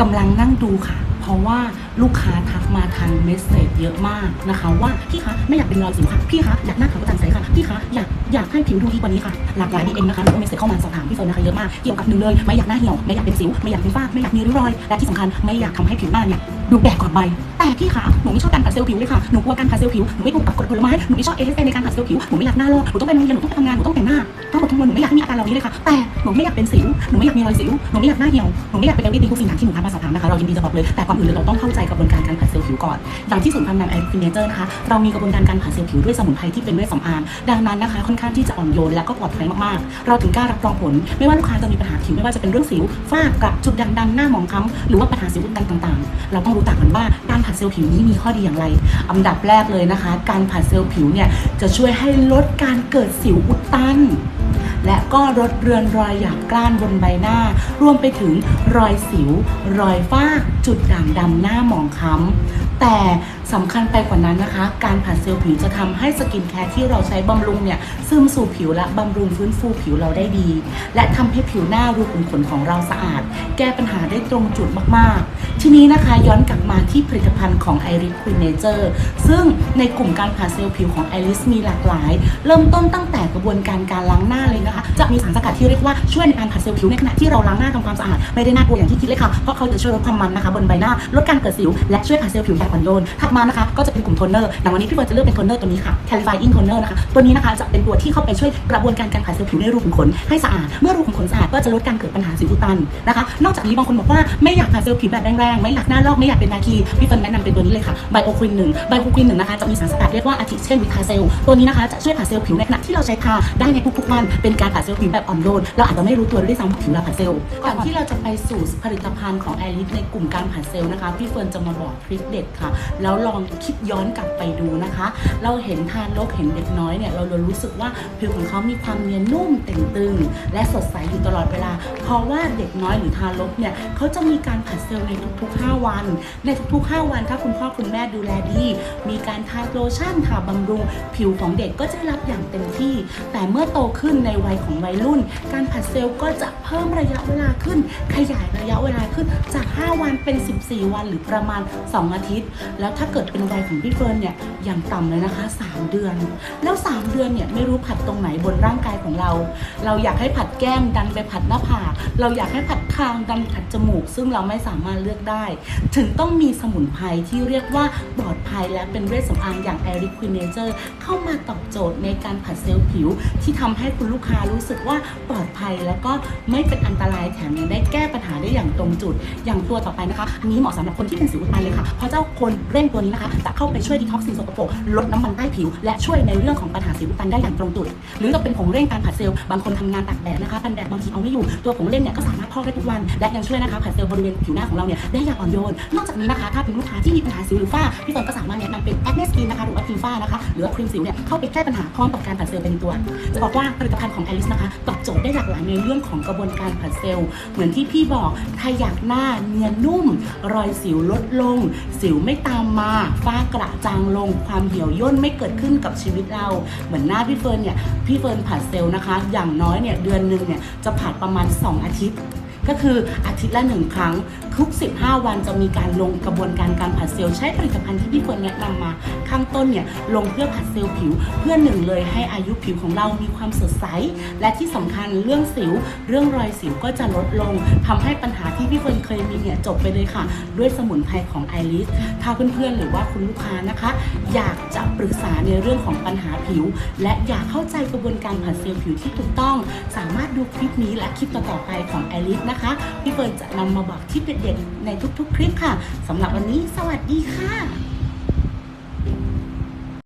กำลังนั่งดูค่ะ เพราะว่าลูกค้าทักมาทางเมสเซจเยอะมากนะคะ ว่าพี่คะไม่อยากเป็นรอยสิวค่ะพี่คะอยากหน้าขาวกระจ่างใสค่ะพี่คะอยากอยากให้ผิวดูดีกว่านี้ค่ะหลากหลายดีเอ็มนะคะหรือว่าเมสเซจเข้ามาสอบถามพี่เฟิร์นนะคะเยอะมากเกี่ยวกับหนึ่งเลยไม่อยากหน้าเหี่ยวไม่อยากเป็นสิวไม่อยากเป็นฝ้าไม่อยากมีริ้วรอยและที่สำคัญไม่อยากทำให้ผิวหน้าเนี่ย ดูแบกกว่าใบแต่พี่คะหนูไม่ชอบการผัดเซลล์ผิวเลยค่ะหนูกลัวการผัดเซลล์ผิวหนูไม่ถูกกับกรดผลไม้หนูไม่ชอบเอสเอในการผัดเซลล์ผิวหนูไม่อยากหน้าลอกหนูต้องไปโรงเรียนหนูต้องไปทำงานหนูต้องแต่งหน้าต้องอดทนหนูไม่อยากให้มีอาการเหล่านี้เลยค่ะแต่หนูไม่อยากเป็นสิวหนูไม่อยากมีรอยสิวหนูไม่อยากหน้าเหี่ยวหนูไม่อยากเป็นเอลดีทุกสิ่งอย่างที่หนูทำมาสอบถามนะคะเรายินดีจะบอกเลยแต่ก่อนอื่นเราต้องเข้าใจกระบวนการการผัดเซลล์ผิวก่อนอย่างที่ศูนย์พัฒนาแอร์ฟิเนเจอร์นะคะเรามีกระบวนการการผัดเซลล์ผิวด้วยสมุนไพรที่เป็นเวชสำอางดังนั้นนะคะค่อนข้างที่จะอ่อนโยนและก็ปลอดภัยมากๆ เราถึงกล้ารับรองผล ไม่ว่าลูกค้าจะมีปัญหาผิวไม่ว่าจะเป็นเรื่องสิวฝ้ากระ จุดด่างดำหน้าหมองคล้ำหรือว่าปัญหาสิวอุดตันต่างๆ เราต้องรู้จักกันว่าการผัดเซลล์ผิวนี้มีข้อดีอย่างไร อันดับแรกเลยนะคะ การผัดเซลล์ผิวเนี่ยจะช่วยให้ลดการเกิดสิวอุดตันและก็ลดเรือนรอยหยาบกร้านบนใบหน้า รวมไปถึงรอยสิว รอยฝ้า จุดด่างดำหน้าหมองคล้ำแต่ สำคัญไปกว่านั้นนะคะ การผัดเซลล์ผิวจะทำให้สกินแคร์ที่เราใช้บำรุงเนี่ยซึมสู่ผิวและบำรุงฟื้นฟูผิวเราได้ดี และทำให้ผิวหน้ารูขุมขนของเราสะอาด แก้ปัญหาได้ตรงจุดมากๆ ทีนี้นะคะย้อนกลับมาที่ผลิตภัณฑ์ของ Iris Queen Nature ซึ่งในกลุ่มการผัดเซลล์ผิวของ Iris มีหลากหลาย เริ่มต้นตั้งแต่กระบวนการการล้างหน้าเลยนะคะ จะมีสารสกัดที่เรียกว่าช่วยในการผัดเซลล์ผิวในขณะที่เราล้างหน้าทำความสะอาดไม่ได้น่ากลัวอย่างที่คิดเลยค่ะเพราะเขาจะช่วยลดความมันนะคะบนใบหน้าลดการเกิดสิวและช่วยผัดเซลล์ผิวอย่างอ่อนโยนถัดมานะคะก็จะเป็นกลุ่มโทนเนอร์อย่างวันนี้พี่เฟิร์นจะเลือกเป็นโทนเนอร์ตัวนี้ค่ะ Clarifying Toner นะคะ ตัวนี้นะคะจะเป็นตัวที่เข้าไปช่วยกระบวนการการผัดเซลล์ผิวในรูขุมขนให้สะอาด เมื่อรูขุมขนสะอาดก็จะลดการเกิดปัญหาสิวอุดตันนะคะ นอกจากนี้บางคนบอกว่าไม่อยากผัดเซลล์ผิวแบบแรงๆ ไม่อยากหน้าลอกไม่อยากเป็นนาคี พี่เฟิร์นแนะนำเป็นตัวนี้เลยค่ะ ไบโอควินหนึ่งไบโอควินหนึ่งนะคะจะมีสารสกัดเรียกว่าอาทิเช่นวิทาเซลตัวนี้นะคะจะช่วยผัดเซลล์ผิวในขณะที่เราใช้ทาได้ในทุกๆวันเป็นการผัดเซลล์ผิวแบบอ่อนโยนเราอาจจะไม่รู้ตัวด้วยซ้ำว่าผิวเราผัดเซลล์ก่อนที่เราจะไปสู่ผลิตภัณฑ์ของแอลิสในกลุ่มการผัดเซลล์นะคะพี่เฟิร์นจะมาบอกทริคเด็ดค่ะแล้วลองคิดย้อนกลับไปดูนะคะ เราเห็นทานลกเห็นเด็กน้อยเนี่ยเราเลยรู้สึกว่าผิวของเขามีความเนียนนุ่มเต่งตึง และสดใสอยู่ตลอดเวลา เพราะว่าเด็กน้อยหรือทารกเนี่ยเขาจะมีการผัดเซลล์ในทุกๆ 5 วัน ในทุกๆ 5 วันถ้าคุณพ่อคุณแม่ดูแลดี มีการทาโลชั่นทาบำรุง ผิวของเด็กก็จะได้รับอย่างเต็มที่ แต่เมื่อโตขึ้นในวัยของวัยรุ่น การผัดเซลล์ก็จะเพิ่มระยะเวลาขึ้น ขยายระยะเวลาขึ้นจาก 5 วันเป็น 14 วันหรือประมาณ 2 อาทิตย์ แล้วถ้าเกิดเป็นวัยของพี่เฟิร์นเนี่ยอย่างต่ำเลยนะคะ 3 เดือน แล้ว 3 เดือนเนี่ยไม่รู้ผัดตรงไหนบนร่างกายของเรา เราอยากให้ผัดแก้มดันไปผัดหน้าผากเราอยากให้ผัดคางดันผัดจมูก ซึ่งเราไม่สามารถเลือกได้ ถึงต้องมีสมุนไพรที่เรียกว่าปลอดภัยและเป็นเวชสำอางอย่าง e r i q u i n a t u r e เข้ามาตอบโจทย์ในการผัดเซลล์ผิว ที่ทำให้คุณลูกค้ารู้สึกว่าปลอดภัยแล้วก็ไม่เป็นอันตรายแถมยังได้แก้ ได้อย่างตรงจุด อย่างตัวต่อไปนะคะอันนี้เหมาะสำหรับคนที่เป็นสิวอุดตันเลยค่ะเพราะเจ้าคนเร่งตัวนี้นะคะจะเข้าไปช่วยดีท็อกซ์สิ่งสกปรกลดน้ำมันใต้ผิว และช่วยในเรื่องของปัญหาสิวอุดตันได้อย่างตรงจุด หรือจะเป็นผงเร่งการผัดเซลล์บางคนทำงานตากแดดนะคะกันแดดบางทีเอาไม่อยู่ตัวผงเร่งเนี่ยก็สามารถพอกได้ทุกวันและยังช่วยนะคะผัดเซลล์บริเวณผิวหน้าของเราเนี่ยได้อย่างอ่อนโยนนอกจากนี้นะคะถ้าเป็นลูกค้าที่มีปัญหาสิวหรือฝ้าพี่เฟิร์นก็สามารถแนะนำเป็นแอคเนสกินนะคะหรือว่าครีมฝ้านะคะหรือว่าครีมสิวเนี่ยเข้าไปแก้ปัญหาพร้อมกับการผัดเซลล์เป็นตัว จะบอกว่าผลิตภัณฑ์ของแอลิสนะคะตอบโจทย์ได้หลากหลายในเรื่องของกระบวนการผัดเซลล์เหมือนที่พี่บอกถ้าอยากหน้าเนียนนุ่ม รอยสิวลดลง สิวไม่ตามมา ฝ้ากระจางลง ความเหี่ยวย่นไม่เกิดขึ้นกับชีวิตเรา เหมือนหน้าพี่เฟิร์นเนี่ย พี่เฟิร์นผ่าเซลล์นะคะ อย่างน้อยเนี่ยเดือนหนึ่งเนี่ยจะผ่าประมาณ 2 อาทิตย์ ก็คืออาทิตย์ละหนึ่งครั้งทุก 15 วันจะมีการลงกระบวนการการผัดเซลล์ใช้ผลิตภัณฑ์ที่พี่เฟิร์นแนะนำมา ข้างต้นเนี่ยลงเพื่อผัดเซลล์ผิว เพื่อหนึ่งเลยให้อายุผิวของเรามีความสดใส และที่สำคัญเรื่องสิว เรื่องรอยสิวก็จะลดลงทำให้ปัญหาที่พี่เฟิร์นเคยมีเนี่ยจบไปเลยค่ะ ด้วยสมุนไพรของไอริสถ้าเพื่อนๆหรือว่าคุณลูกค้านะคะ อยากจะปรึกษาในเรื่องของปัญหาผิว และอยากเข้าใจกระบวนการผัดเซลล์ผิวที่ถูกต้อง สามารถดูคลิปนี้และคลิปต่อๆไปของไอริสนะคะ พี่เฟิร์นจะนำมาบอกทิปเด็ดๆในทุกๆ คลิปค่ะสำหรับวันนี้สวัสดีค่ะ